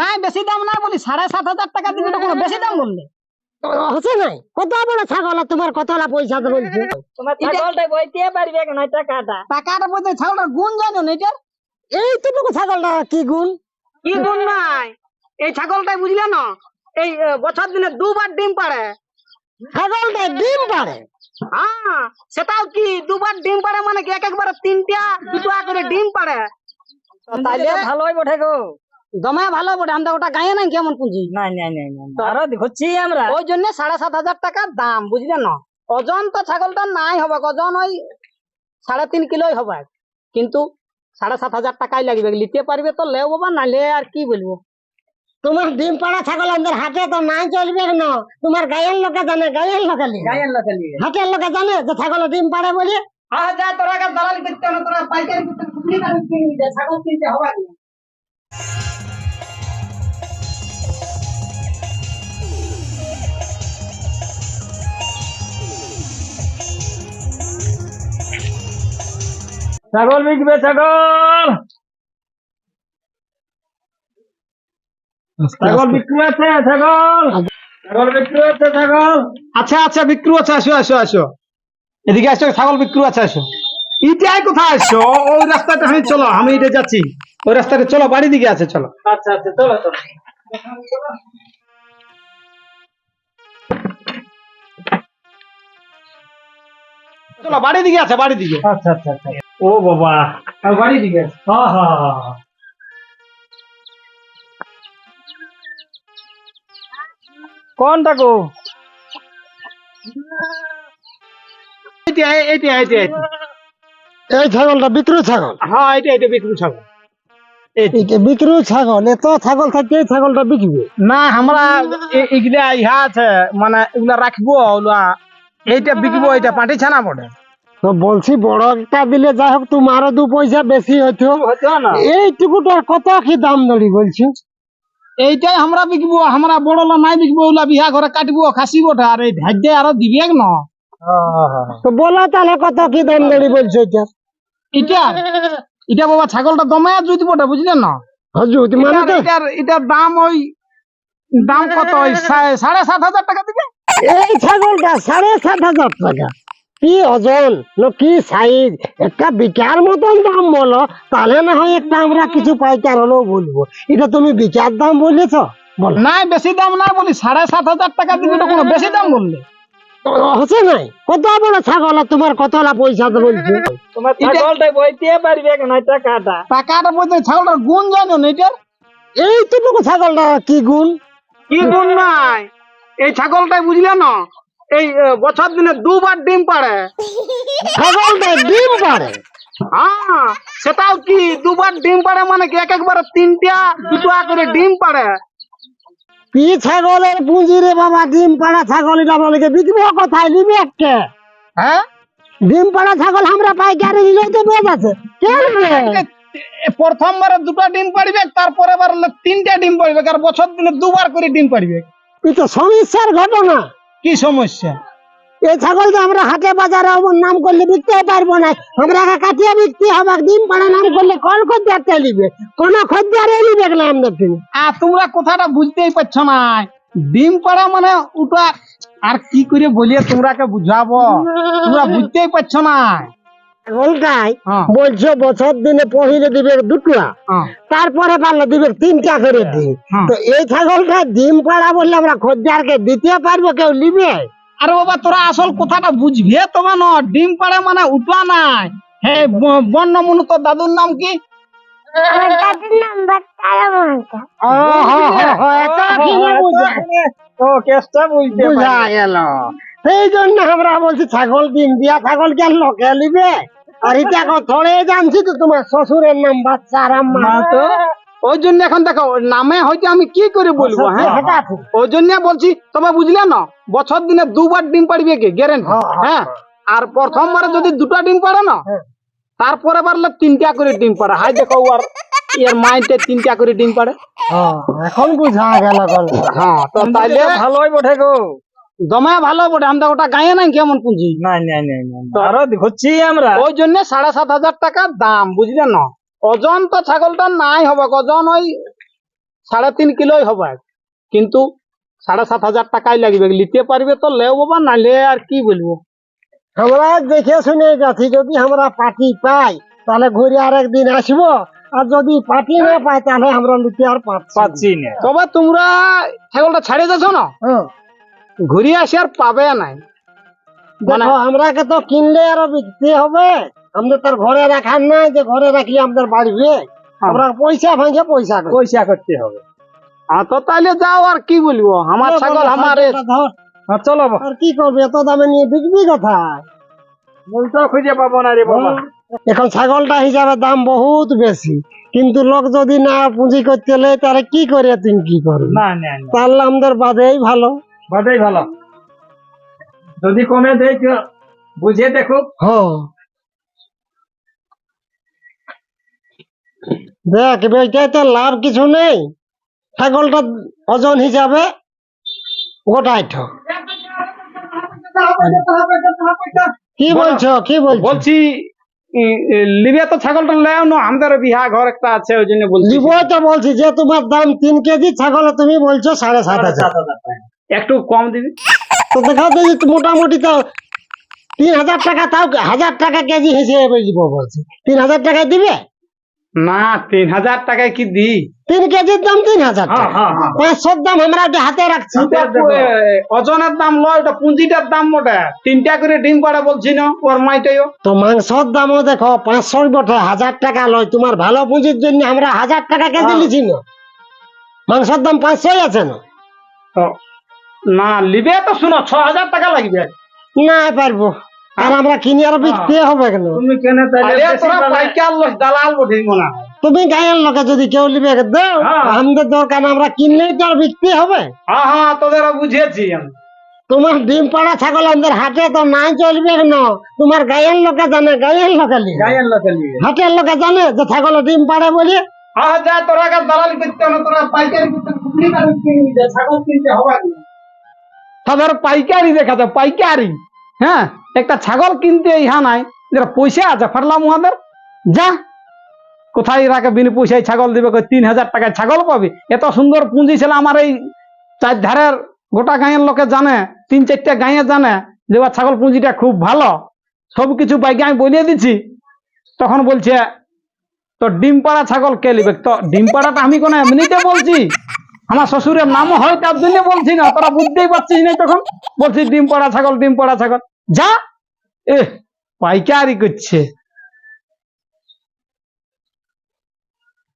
নাই বেশি দাম না বলি সাড়ে সাত হাজার টাকা দিবি কোনো বেশি দাম বললে। হচ্ছে নাই? কত বড় ছাগল তোমার কতলা পয়সা বলছো তোমার ছাগলটা বইতে পারবে কেন টাকাটা। টাকাটা বলতে ছাগলটার গুণ জানো না এটার এইটুকু ছাগলটা কি গুণ? কি গুণ নাই? এই ছাগলটাই বুঝলে না? এই বছর দিনে দুবার ডিম পাড়ে। ছাগলটা ডিম পারে হ্যাঁ সেটাও কি? দুবার ডিম পাড়ে মানে কি? এক একবার তিনটা দুটো করে ডিম পাড়ে। তাহলে ভালোই বটে গো দমে ভালো বটে আমরা ওটা গায়ে নাই কেমন পুঁজি? নাই নাই নাই আরও দেখছি আমরা। ওই জন্য সাড়ে সাত হাজার টাকা দাম বুঝলে না? ওজন তো ছাগলটা নাই হবে ওজন ওই সাড়ে তিন কিলোই হবে। কিন্তু সাড়ে সাত হাজার টাকাই লাগবে নিতে পারবে তো লেও বাবা নালে আর কি বলব? তোমার ডিম পাড়া ছাগল আমাদের হাটে তো নাই চলবে না তোমার গায়ের লোকে জানে গায়ের লোকে। গায়ের লোকে হাটের লোকে জানে যে ছাগল ডিম পাড়ে বলে। হ্যাঁ যা তোরা দালালি করতে হবে তোরা পাইকারি করতে ছাগল কিনতে হবে ছাগল বিকবে ছাগল! ছাগল বিক্রি আছে ছাগল! ছাগল বিক্রি আছে ছাগল! আচ্ছা আচ্ছা বিক্রু আছে আসো আসো আসো। এদিকে আসো ছাগল বিক্রু আছে আসো। ইটাই কোথায় আসছো? ওই রাস্তাটা আমি চলো আমি এটা যাচ্ছি। ওই রাস্তাটা চলো বাড়ি দিকে আছে চলো। আচ্ছা আচ্ছা চলো চলো। চলো বাড়ি দিকে আছে বাড়ি দিকে। আচ্ছা আচ্ছা আচ্ছা। ও বাবা আর বাড়ি দিকে। হ্যাঁ হ্যাঁ হ্যাঁ, হ্যাঁ। এই ছাগলটা বিক্রু ছাগল? হ্যাঁ এটা এটা বিক্রু ছাগল। এটা বিক্রু ছাগল এত ছাগল থাকতে এই ছাগলটা বিকবে? না আমরা এগুলা ইহা আছে মানে এগুলা রাখব এইটা বিকবো এইটা পাটি ছানা বটে। তো বলছি বড় একটা দিলে যাই হোক তোমারও দু পয়সা বেশি হইতো। হতো না? কত কি দাম দড়ি বলছি? এইটাই আমরা বিকবো আমরা বড় লা নাই বিকবো ওগুলা বিহা ঘরে কাটবো খাসিবোটা আর এই ধার্য আরও দিবে না তো বলো তাহলে কত কি দাম দড়ি বলছো এটা? এটা? এটা বাবা ছাগলটা দমে জুত বটে বুঝলেন না? হজুর মানে তো এটার এটার দাম ওই দাম কত? ওই সাড়ে সাত হাজার টাকা দিবে? এই ছাগলটা সাড়ে সাত হাজার টাকা। কি ওজন? না কি সাইজ একটা বিকার মতন দাম বলো। তাহলে না হয় একটা আমরা কিছু পাইকার হলেও বলব। এটা তুমি বিকার দাম বলেছ? বলো। নাই বেশি দাম না বলি সাড়ে সাত হাজার টাকা দিবে তো কোনো বেশি দাম বললে। হচ্ছে নাই? কত বড় ছাগল তোমার কতলা পয়সা তো বলছো? তোমার ছাগলটা বইতে পারবে কেন? টাকাটা। টাকাটা বলতে ছাগলটার গুণ জানো না এটার এইটুকু ছাগলটা কি গুণ? কি গুণ নাই? এই ছাগলটাই বুঝলে না? এই বছর দিনে দুবার ডিম পাড়ে। ছাগলটা ডিম পারে হ্যাঁ সেটাও কি? দুবার ডিম পাড়ে মানে কি? এক একবার তিনটা দুটো করে ডিম পাড়ে? কি ছাগলের পুঁজি রে বাবা? ডিম পাড়া ছাগল এটা বলে বিক্রি কোথায়? নিবি একটা হ্যাঁ? ডিম পাড়া ছাগল আমরা পাইকারি নিলেও তো বেশ আছে? প্রথমবারে দুটো ডিম পাড়বে তারপরে বার তিনটা ডিম পাড়বে আর বছর দিনে দুবার করে ডিম পাড়বে। তো সমস্যার ঘটনা। কি সমস্যা? এই ছাগল তো আমরা হাটে বাজারে নাম করলে বিকতে পারব না। আমরা কাটিয়ে বিকতে হবে ডিম পাড়া নাম করলে কোন খদ্দার নিবে। কোন খদ্দারে নিবে না আমরা তুমি আর তোমরা কথাটা বুঝতেই পারছ না। ডিম পাড়া মানে ওটা আর কি করে বলিয়ে তোমরাকে বুঝাবো? তোমরা বুঝতেই পারছ না। হ্যাঁ। বছর দিনে পহিলে দিবে দুটো হ্যাঁ। তারপরে পারলে দিবে তিনটা করে ডিম। হ্যাঁ। তো এই ছাগলটা ডিম পাড়া বললে আমরা খদ্দারকে দিতে পারব কেউ নিবে? আরে বাবা তোরা আসল কথাটা বুঝবে তোমার ন ডিম পাড়া মানে উঠা নাই। হে ব- বন্য মনু তোর দাদুর নাম কি? ও হো হো হো, কি বুঝা ও কেসটা বুঝতে বুঝা গেল। সেই জন্য আমরা বলছি ছাগল ডিম দিয়া ছাগল কে লোকে নিবে? আর এটা এখন থরে জানছি তো তোমার শ্বশুরের নাম আম্মা। তো ওই জন্য এখন দেখো নামে হয়তো আমি কি করে বলব হ্যাঁ? ওই জন্য বলছি তবে বুঝলে না বছর দিনে দুবার ডিম পাড়বে কি গ্যারেন্টি হ্যাঁ, আর প্রথমবারে যদি দুটো ডিম পাড়ে না হ্যাঁ। তারপরে বারলে তিনটা করে ডিম পাড়ে। হাই দেখো আর এর মাইন্ডে তিনটা করে ডিম পাড়ে। হ্যাঁ, এখন বুঝা গেল হ্যাঁ তো তাইলে ভালোই বটে গো। দমে ভালো বটে আমরা ওটা গায়ে নাই কেমন পুঁজি? নাই নাই নাই আরও দেখছি আমরা। ওই জন্য সাড়ে সাত হাজার টাকা দাম বুঝলে না? ওজন তো ছাগলটা নাই হবে ওজন ওই সাড়ে তিন কিলোই হবে কিন্তু সাড়ে সাত হাজার টাকাই লাগবে নিতে পারবে তো লেও বাবা নালে আর কি বলব? আমরা দেখে শুনে যাচ্ছি যদি আমরা পার্টি পাই তাহলে ঘুরে আর একদিন আসব। আর যদি পাটি না পাই তাহলে আমরা নিতে আর পাচ্ছি না। পাচ্ছি না তবে তোমরা ছাগলটা ছাড়ে যাচ্ছ না? হ্যাঁ। ঘুরে আসি আর পাবে নাই। মানে দেখো আমরাকে তো কিনলে আরও বিকতে হবে। আমাদের তার ঘরে রাখার নাই যে ঘরে রাখলে আমাদের বাড়বে। আমরা পয়সা ভাঙে পয়সা পয়সা করতে হবে। হ্যাঁ তো তাইলে যাও আর কি বলব? আমার ছাগল আমার। হ্যাঁ চলো আর কি করবে? এত দামে নিয়ে বিকবি কোথায়? বলতো খুঁজে পাবো না রে বাবা। এখন ছাগলটা হিসাবে দাম বহুত বেশি। কিন্তু লোক যদি না পুঁজি করতে তাহলে কি করে তুমি কি করবে? না না না। তাহলে আমাদের বাদেই ভালো। বাদাই ভালো। যদি কমে দেয় তো বুঝে দেখো। হ্যাঁ দেখ বেটাই তো লাভ কিছু নেই। ছাগলটা ওজন হিসাবে গোটাই কি বলছো কি বলছো? বলছি লিবে তো ছাগলটা লেও না আমাদের বিহা ঘর একটা আছে ওই জন্য বলছি। লিবই তো বলছি যে তোমার দাম তিন কেজি ছাগল তুমি বলছো সাড়ে সাত হাজার। একটু কম দিবি। তো দেখা যায় যে মোটামুটি তো তিন হাজার টাকা তাও হাজার টাকা কেজি হিসেবে দিব বলছি তিন হাজার টাকায় দিবে? না তিন হাজার টাকায় কি দি তিন কেজির দাম তিন হাজার হ্যাঁ টাকা। হ্যাঁ হ্যাঁ। পাঁচশোর দাম আমরা ওটা হাতে রাখছি। ওজনের দাম লয় ওটা পুঁজিটার দাম ওটা। তিনটা করে ডিম পাড়া বলছি না ওর মাইটাইও। তো মাংসর দামও দেখো পাঁচশোর বটে হাজার টাকা লয়। তোমার ভালো পুঁজির জন্য আমরা হাজার টাকা কেজি হ্যাঁ। লিছি না। মাংসর দাম পাঁচশোই আছে না। না লিবে তো শুনো ছ হাজার টাকা লাগবে। না পারব। আর আমরা কিনে আর বিকতে হবে কেন? তুমি কেন তাহলে তোরা পাবে? পাইকার লস দালাল বটে মনে। তুমি গায়ের লোকে যদি কেউ লিবে দাও। হ্যাঁ। আমাদের দরকার আমরা কিনলেই তো আর বিকতে হবে। হ্যাঁ হ্যাঁ তোদের বুঝেছি আমি। তোমার ডিম পাড়া ছাগল আমাদের হাটে তো নাই চলবে কেন? তোমার গায়ের লোকে জানে গায়ের লোকে লিবে গায়ের লোকে। হাটের লোকে জানে যে ছাগল ডিম পাড়ে বলে। হ্যাঁ যা তোরা দালালি করতে হবে তোরা পাইকারি করতে ছাগল কিনতে হবে। তাদের পাইকারি দেখা যায়, পাইকারি। হ্যাঁ একটা ছাগল কিনতে ইহা নাই যেটা পয়সা আছে ফারলাম উহাদের যা, কোথায় রাখে বিনা পয়সায় ছাগল দিবে তিন হাজার টাকায় ছাগল পাবি? এত সুন্দর পুঁজি ছিল আমার এই চার ধারের গোটা গাঁয়ের লোকে জানে, তিন চারটা গাঁয়ে জানে যে ওর ছাগল পুঁজিটা খুব ভালো। সব কিছু বাইকে আমি বলিয়ে দিচ্ছি তখন বলছে তো ডিম পাড়া ছাগল কে নিবে তো ডিম পাড়াটা আমি কোনো এমনিতে বলছি। আমার শ্বশুরের নামও হয় তার জন্য বলছি না, তোরা বুঝতেই পারছিস না তখন। বলছি, ডিম পড়া ছাগল, ডিম পড়া ছাগল। যা এ পাইকারি করছে।